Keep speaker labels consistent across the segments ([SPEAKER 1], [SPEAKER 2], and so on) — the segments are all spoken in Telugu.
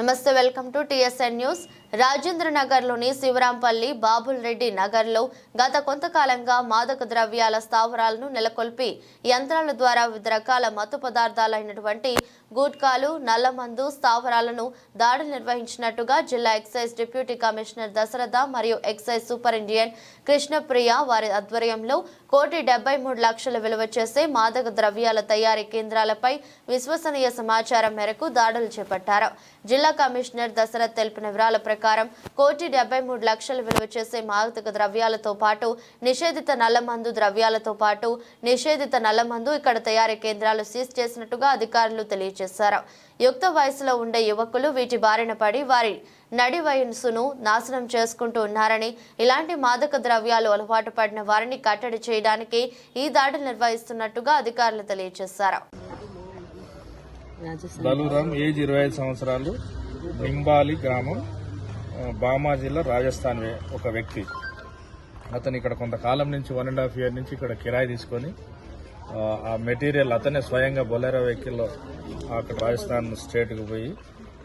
[SPEAKER 1] నమస్తే welcome to TSN news. Rajendra నగర్లోని శివరాంపల్లి బాబుల్ రెడ్డి నగర్లో గత కొంతకాలంగా మాదక ద్రవ్యాల స్థావరాలను నెలకొల్పి యంత్రాల ద్వారా వివిధ రకాల మత్తు పదార్థాలైనటువంటి గూట్కాలు నల్లమందు స్థావరాలను దాడులు నిర్వహించినట్టుగా జిల్లా ఎక్సైజ్ డిప్యూటీ కమిషనర్ దశరథ మరియు ఎక్సైజ్ సూపరింటెండెంట్ కృష్ణప్రియ వారి ఆధ్వర్యంలో కోటి డెబ్బై మూడు లక్షల విలువ చేసే మాదక ద్రవ్యాల తయారీ కేంద్రాలపై విశ్వసనీయ సమాచారం మేరకు దాడులు చేపట్టారు. జిల్లా కమిషనర్ దశరథ్ తెలిపిన వివరాల ప్రకారం కోటి డెబ్బై మూడు లక్షల విలువ చేసే మాదక ద్రవ్యాలతో పాటు నిషేధిత నల్లమందు ద్రవ్యాలతో పాటు నిషేధిత నల్లమందు ఇక్కడ తయారీ కేంద్రాలు సీజ్ చేసినట్టుగా అధికారులు తెలియజేశారు. యుక్త వయసులో ఉండే యువకులు వీటి బారిన పడి వారి నడి వయస్సును నాశనం చేసుకుంటూ ఉన్నారని ఇలాంటి మాదక ద్రవ్యాలు అలవాటు పడిన వారిని కట్టడి చేయడానికి ఈ దాడులు నిర్వహిస్తున్నట్టుగా అధికారులు తెలియజేశారు.
[SPEAKER 2] ఏజ్ ఇరవై ఐదు సంవత్సరాలు నింబాలి గ్రామం. బామా జిల్లా రాజస్థాన్ వే- ఒక వ్యక్తి. అతను ఇక్కడ కొంతకాలం నుంచి వన్ అండ్ హాఫ్ ఇయర్ నుంచి ఇక్కడ కిరాయి తీసుకొని ఆ, మెటీరియల్ అతనే స్వయంగా బొలెరో వెహికల్లో అక్కడ రాజస్థాన్ స్టేట్కి పోయి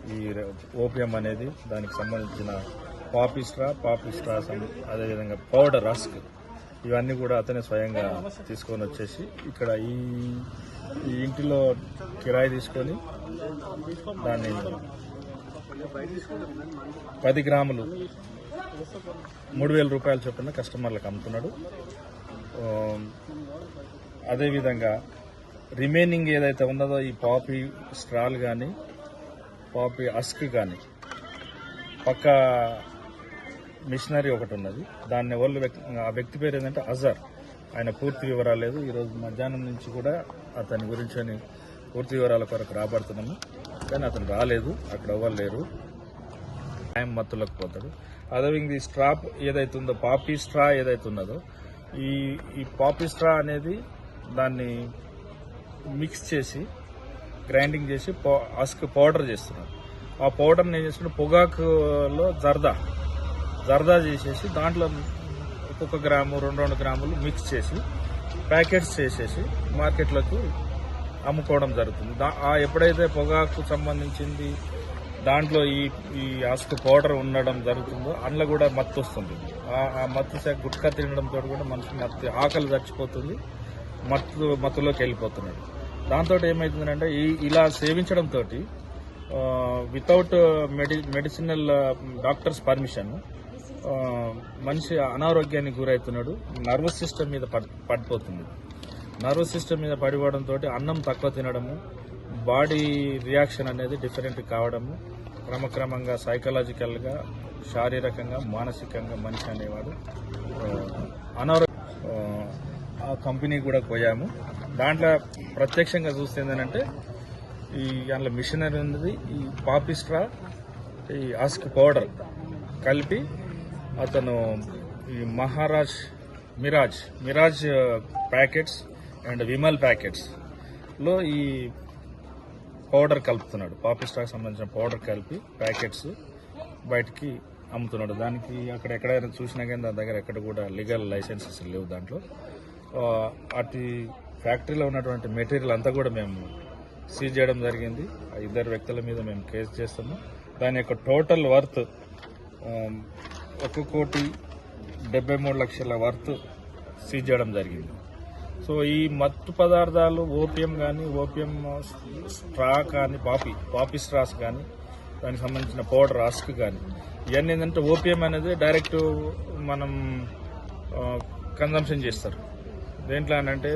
[SPEAKER 2] ఈ ఓపియం అనేది దానికి సంబంధించిన పాపిస్ట్రా పాపిస్ట్రా అదేవిధంగా పౌడర్ రస్క్ ఇవన్నీ కూడా అతనే స్వయంగా తీసుకొని వచ్చేసి ఇక్కడ ఈ ఈ ఇంటిలో కిరాయి తీసుకొని దాన్ని పది గ్రాములు. మూడు వేల రూపాయల చొప్పున కస్టమర్లకు అమ్ముతున్నాడు. అదేవిధంగా రిమైనింగ్ ఏదైతే ఉన్నదో ఈ పాపీ స్ట్రాల్ కానీ పాపీ అస్క్ కానీ పక్క మిషనరీ ఒకటి ఉన్నది. దాన్ని ఎవరు వ్యక్తి ఆ వ్యక్తి పేరు ఏంటంటే అజర్. ఆయన పూర్తి వివరాలు లేదు. ఈరోజు మధ్యాహ్నం నుంచి కూడా అతని గురించి అని పూర్తి వివరాల కొరకు రాబడుతున్నాము. కానీ అతను రాలేదు. అక్కడ ఎవరు లేరు టైం మత్తులకు పోతాడు అదేవిధంగా ఈ స్ట్రాప్ ఏదైతే ఉందో పాపీ స్ట్రా ఏదైతే ఉన్నదో ఈ ఈ పాపీ స్ట్రా అనేది దాన్ని మిక్స్ చేసి గ్రైండింగ్ చేసి పౌ- అస్క్ పౌడర్ చేస్తున్నారు. ఆ పౌడర్ని ఏం చేస్తున్నారు పొగాకులో జర్దా జర్దా చేసేసి దాంట్లో ఒక్కొక్క గ్రాము రెండు రెండు గ్రాములు మిక్స్ చేసి ప్యాకెట్స్ చేసేసి మార్కెట్లకు అమ్ముకోవడం జరుగుతుంది. దా- ఆ ఎప్పుడైతే పొగాకు సంబంధించింది దాంట్లో ఈ ఈ అసుకు పౌడర్ ఉండడం జరుగుతుందో అందులో కూడా మత్తు వస్తుంది. ఆ- మత్తు శాఖ గుట్కా తినడంతో కూడా మనిషి మత్తు ఆకలి చచ్చిపోతుంది. మత్తు మత్తులోకి వెళ్ళిపోతున్నాడు. దాంతో ఏమవుతుందంటే ఈ ఇలా సేవించడంతో వితౌట్ మెడి మెడిసినల్ డాక్టర్స్ పర్మిషన్ మనిషి అనారోగ్యానికి గురవుతున్నాడు. నర్వస్ సిస్టమ్ మీద పడ్- పడిపోతుంది నర్వస్ సిస్టమ్ మీద పడిపోవడంతో అన్నం తక్కువ తినడము బాడీ రియాక్షన్ అనేది డిఫరెంట్ కావడము క్రమక్రమంగా సైకలాజికల్గా శారీరకంగా మానసికంగా మనిషి అనేవాడు అనారో అనారోగ్య ఆ, కంపెనీ కూడా పోయాము. దాంట్లో ప్రత్యక్షంగా చూస్తే ఏంటంటే ఈ అందులో మిషనరీ ఉన్నది ఈ పాపిస్ట్రా ఈ ఆస్క్ పౌడర్ కలిపి అతను ఈ మహారాజ్ మిరాజ్ మిరాజ్ ప్యాకెట్స్ అండ్ విమల్ ప్యాకెట్స్లో ఈ పౌడర్ కలుపుతున్నాడు. పాపిస్టాక్ సంబంధించిన పౌడర్ కలిపి ప్యాకెట్స్ బయటికి అమ్ముతున్నాడు. దానికి అక్కడ ఎక్కడైనా చూసినా కానీ దాని దగ్గర ఎక్కడ కూడా లీగల్ లైసెన్సెస్ లేవు దాంట్లో. అటు ఫ్యాక్టరీలో ఉన్నటువంటి మెటీరియల్ అంతా కూడా మేము సీజ్ చేయడం జరిగింది. ఆ ఇద్దరు వ్యక్తుల మీద మేము కేసు చేస్తున్నాం. దాని యొక్క టోటల్ వర్త్ ఒక కోటి డెబ్బై మూడు లక్షల వర్త్ సీజ్ చేయడం జరిగింది. సో ఈ మత్తు పదార్థాలు ఓపియం కానీ ఓపియం స్ట్రా కానీ పాపి పాపి స్ట్రాస్ కానీ దానికి సంబంధించిన పౌడర్ అస్క్ కానీ ఇవన్నీ ఏంటంటే ఓపియం అనేది డైరెక్ట్ మనం కన్జంప్షన్ చేస్తారు. దేంట్లో అని అంటే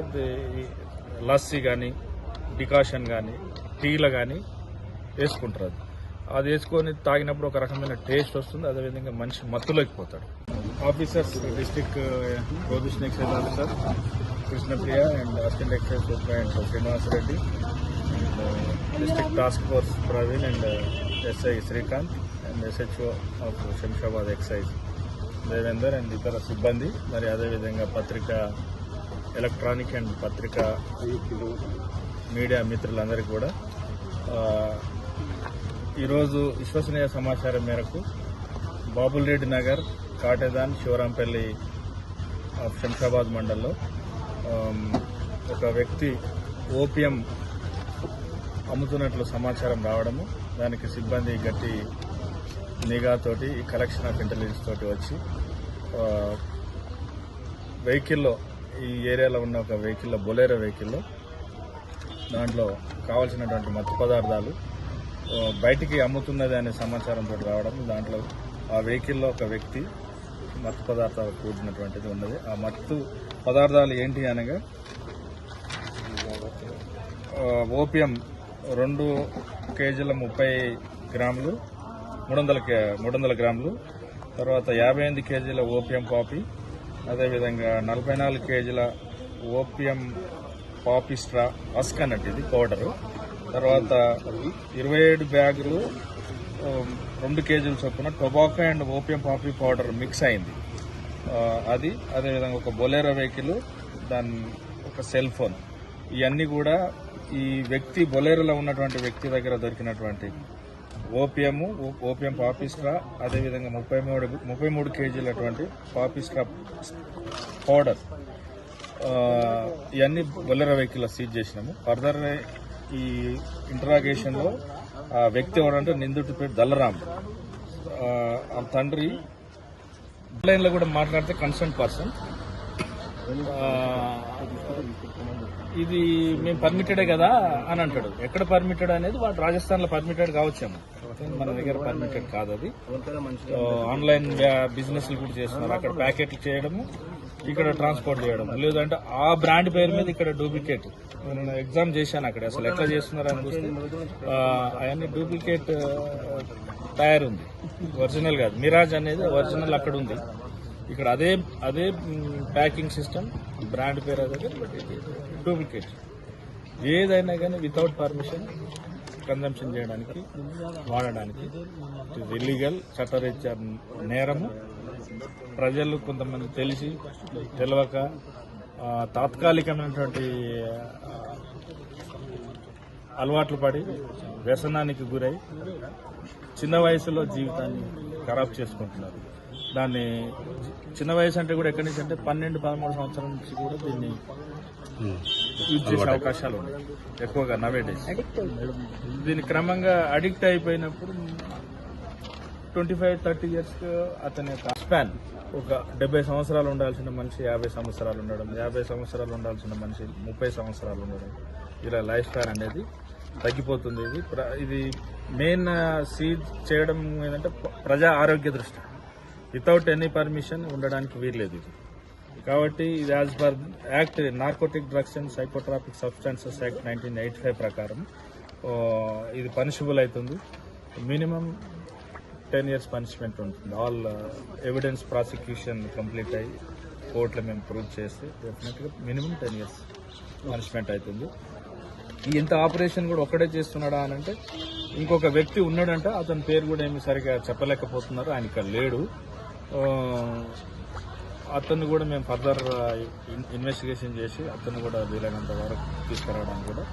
[SPEAKER 2] లస్సీ కానీ డికాషన్ కానీ టీలో కానీ వేసుకుంటారు అది. అది వేసుకొని తాగినప్పుడు ఒక రకమైన టేస్ట్ వస్తుంది అదేవిధంగా మనిషి మత్తులోకి పోతాడు. Officers district production excise sir Krishnapriya and assistant excise superintendent Srinivas Reddy and district task force Praveen and uh, SI Srikanth and SHO of Shamshabad excise Devender and ఇతర సిబ్బంది. మరి అదేవిధంగా పత్రిక ఎలక్ట్రానిక్ అండ్ పత్రిక మీడియా మిత్రులందరికీ కూడా uh, ఈరోజు విశ్వసనీయ సమాచారం మేరకు బాబుల్ రెడ్డి నగర్ కాటేదాన్ శివరాంపల్లి ఆఫ్ శంషాబాద్ మండల్లో ఒక వ్యక్తి ఓపియం అమ్ముతున్నట్లు సమాచారం రావడము దానికి సిబ్బంది గట్టి నిఘాతోటి కలెక్షన్ ఆఫ్ ఇంటెలిజెన్స్ తోటి వచ్చి వెహికల్లో ఈ ఏరియాలో ఉన్న ఒక వెహికల్లో బొలేరో వెహికల్లో దాంట్లో కావాల్సినటువంటి మత్తు పదార్థాలు బయటికి అమ్ముతున్నది అనే సమాచారంతో రావడం దాంట్లో ఆ వెహికల్లో ఒక వ్యక్తి మత్తు పదార్థాలు కూడినటువంటిది ఉన్నది. ఆ మత్తు పదార్థాలు ఏంటి అనగా ఓపియం రెండు కేజీల ముప్పై గ్రాములు మూడు వందల కే- మూడు వందల గ్రాములు తర్వాత యాభై ఎనిమిది కేజీల ఓపియం పాపీ అదేవిధంగా నలభై నాలుగు కేజీల ఓపియం పాపిస్ట్రా అస్క్ అన్నట్టు ఇది పౌడరు. తర్వాత ఇరవై ఏడు బ్యాగులు రెండు కేజీల చొప్పున tobacco and opium poppy powder mix అయింది. అది అదేవిధంగా ఒక బొలేరో వెహికల్ దాని ఒక సెల్ ఫోన్. ఇవన్నీ కూడా ఈ వ్యక్తి బొలేరోలో ఉన్నటువంటి వ్యక్తి దగ్గర దొరికినటువంటి ఓపియము ఓపిఎం పాపిస్ట్రా అదేవిధంగా ముప్పై మూడు ముప్పై మూడు కేజీలటువంటి పాపిస్ట్రా పౌడర్. ఇవన్నీ బొలెరో వెహికల్ సీజ్ చేసినాము. ఫర్దర్ ఈ ఇంటరాగేషన్లో ఆ వ్యక్తి ఎవరంటే నిందితుడి పేరు దల్లరాం ఆ తండ్రి ఆన్లైన్లో కూడా మాట్లాడితే కన్సర్న్ పర్సన్ ఇది మేము పర్మిటెడే కదా అని అంటాడు. ఎక్కడ పర్మిటెడ్ అనేది వాడు రాజస్థాన్లో పర్మిటెడ్ కావచ్చేమో మన దగ్గర పర్మిటెడ్ కాదు అది. ఆన్లైన్ బిజినెస్ కూడా చేస్తున్నారు. అక్కడ ప్యాకెట్లు చేయడము ఇక్కడ ట్రాన్స్పోర్ట్ చేయడం లేదంటే ఆ బ్రాండ్ పేరు మీద ఇక్కడ డూప్లికేట్ నేను ఎగ్జామ్ చేశాను అక్కడ. అసలు ఎట్లా చేస్తున్నారు అని చూస్తే అవన్నీ డూప్లికేట్ టైర్ ఉంది ఒరిజినల్ కాదు. మిరాజ్ అనేది ఒరిజినల్ అక్కడ ఉంది. ఇక్కడ అదే అదే ప్యాకింగ్ సిస్టమ్ బ్రాండ్ పేరు అదే డూప్లికేట్. ఏదైనా కానీ వితౌట్ పర్మిషన్ కన్జంప్షన్ చేయడానికి వాడడానికి ఇట్ ఇల్లీగల్ చట్టరీత్యా నేరము. ప్రజలు కొంతమంది తెలిసి తెలియక తాత్కాలికమైనటువంటి అలవాట్లు పడి వ్యసనానికి గురై చిన్న వయసులో జీవితాన్ని ఖరాబ్ చేసుకుంటున్నారు. దాన్ని చిన్న వయసు అంటే కూడా ఎక్కడి నుంచి అంటే పన్నెండు పదమూడు సంవత్సరాల నుంచి కూడా దీన్ని యూజ్ చేసే అవకాశాలు ఉన్నాయి. ఎక్కువగా నవే డేస్ దీని క్రమంగా అడిక్ట్ అయిపోయినప్పుడు ట్వంటీ ఫైవ్ థర్టీ ఇయర్స్ అతని యొక్క స్పాన్ ఒక డెబ్బై సంవత్సరాలు ఉండాల్సిన మనిషి యాభై సంవత్సరాలు ఉండడం యాభై సంవత్సరాలు ఉండాల్సిన మనిషి ముప్పై సంవత్సరాలు ఉండడం. ఇలా లైఫ్ స్పాన్ అనేది తగ్గిపోతుంది. ఇది ప్ర- ఇది మెయిన్ సీజ్ చేయడం ఏంటంటే ప్రజా ఆరోగ్య దృష్టి. వితౌట్ ఎనీ పర్మిషన్ ఉండడానికి వీల్లేదు ఇది. కాబట్టి ఇది as per act narcotic drugs and psychotropic substances act nineteen eighty five ప్రకారం ఇది పనిషబుల్ అవుతుంది. మినిమం టెన్ ఇయర్స్ పనిష్మెంట్ ఉంటుంది. ఆల్ ఎవిడెన్స్ ప్రాసిక్యూషన్ కంప్లీట్ అయ్యి కోర్టులో మేము ప్రూవ్ చేస్తే డెఫినెట్గా మినిమం టెన్ ఇయర్స్ పనిష్మెంట్ అవుతుంది. ఇంత ఆపరేషన్ కూడా ఒక్కడే చేస్తున్నాడా అని అంటే ఇంకొక వ్యక్తి ఉన్నాడంట అతని పేరు కూడా ఏమి సరిగా చెప్పలేకపోతున్నారు ఆయన ఇక్కడ లేడు. అతన్ని కూడా మేము ఫర్దర్ ఇన్వెస్టిగేషన్ చేసి అతన్ని కూడా వీలైనంత వరకు తీసుకురావడానికి కూడా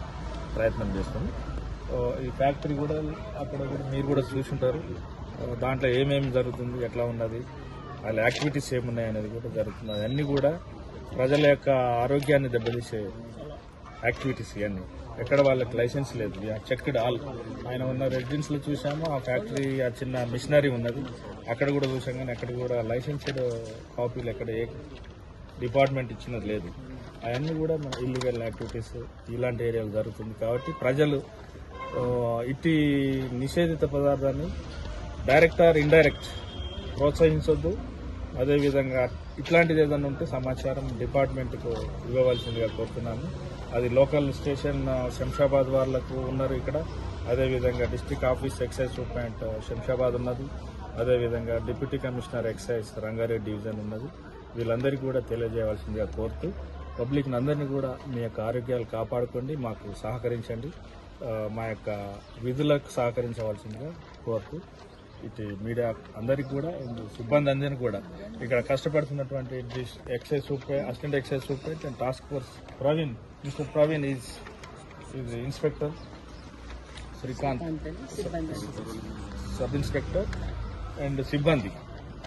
[SPEAKER 2] ప్రయత్నం చేస్తాం. ఈ ఫ్యాక్టరీ కూడా అక్కడ కూడా మీరు కూడా చూసుంటారు. దాంట్లో ఏమేమి జరుగుతుంది ఎట్లా ఉన్నది వాళ్ళ యాక్టివిటీస్ ఏమున్నాయి అనేది కూడా జరుగుతుంది. అవన్నీ కూడా ప్రజల యొక్క ఆరోగ్యాన్ని దెబ్బతీసే యాక్టివిటీస్ ఇవన్నీ. ఎక్కడ వాళ్ళకి లైసెన్స్ లేదు. చెక్డ్ ఆల్ ఆయన ఉన్న రెసిడెన్స్లో చూసాము ఆ ఫ్యాక్టరీ ఆ చిన్న మిషనరీ ఉన్నది. అక్కడ కూడా చూసాం కానీ అక్కడ కూడా లైసెన్స్డ్ కాపీలు ఎక్కడ ఏ డిపార్ట్మెంట్ ఇచ్చినది లేదు. అవన్నీ కూడా మన ఇల్లీగల్ యాక్టివిటీస్ ఇలాంటి ఏరియాలు జరుగుతుంది. కాబట్టి ప్రజలు ఇట్టి నిషేధిత పదార్థాన్ని డైరెక్ట్ ఆర్ ఇండైరెక్ట్ ప్రోత్సహించొద్దు. అదేవిధంగా ఇట్లాంటిది ఏదైనా ఉంటే సమాచారం డిపార్ట్మెంట్కు ఇవ్వవలసిందిగా కోరుతున్నాను. అది లోకల్ స్టేషన్ శంషాబాద్ వాళ్ళకు ఉన్నారు ఇక్కడ. అదేవిధంగా district office excise superintendent Shamshabad ఉన్నది. అదేవిధంగా deputy commissioner excise Rangareddy division ఉన్నది. వీళ్ళందరికీ కూడా తెలియజేయవలసిందిగా కోరుతూ పబ్లిక్ అందరినీ కూడా మీ యొక్క ఆరోగ్యాలు కాపాడుకోండి మాకు సహకరించండి. మా యొక్క విధులకు సహకరించవలసిందిగా కోరుతూ ఇటు మీడియా అందరికి కూడా సిబ్బంది అందరినీ కూడా ఇక్కడ కష్టపడుతున్నటువంటి excise super assistant excise super and task force Praveen mister Praveen is is inspector. Srikanth. Sub inspector and సిబ్బంది.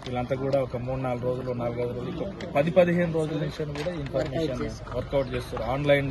[SPEAKER 2] వీళ్ళంతా కూడా ఒక మూడు నాలుగు రోజులు నాలుగైదు రోజులు పది పదిహేను రోజుల నుంచి కూడా ఇన్ఫర్మేషన్ వర్కౌట్ చేస్తారు. ఆన్లైన్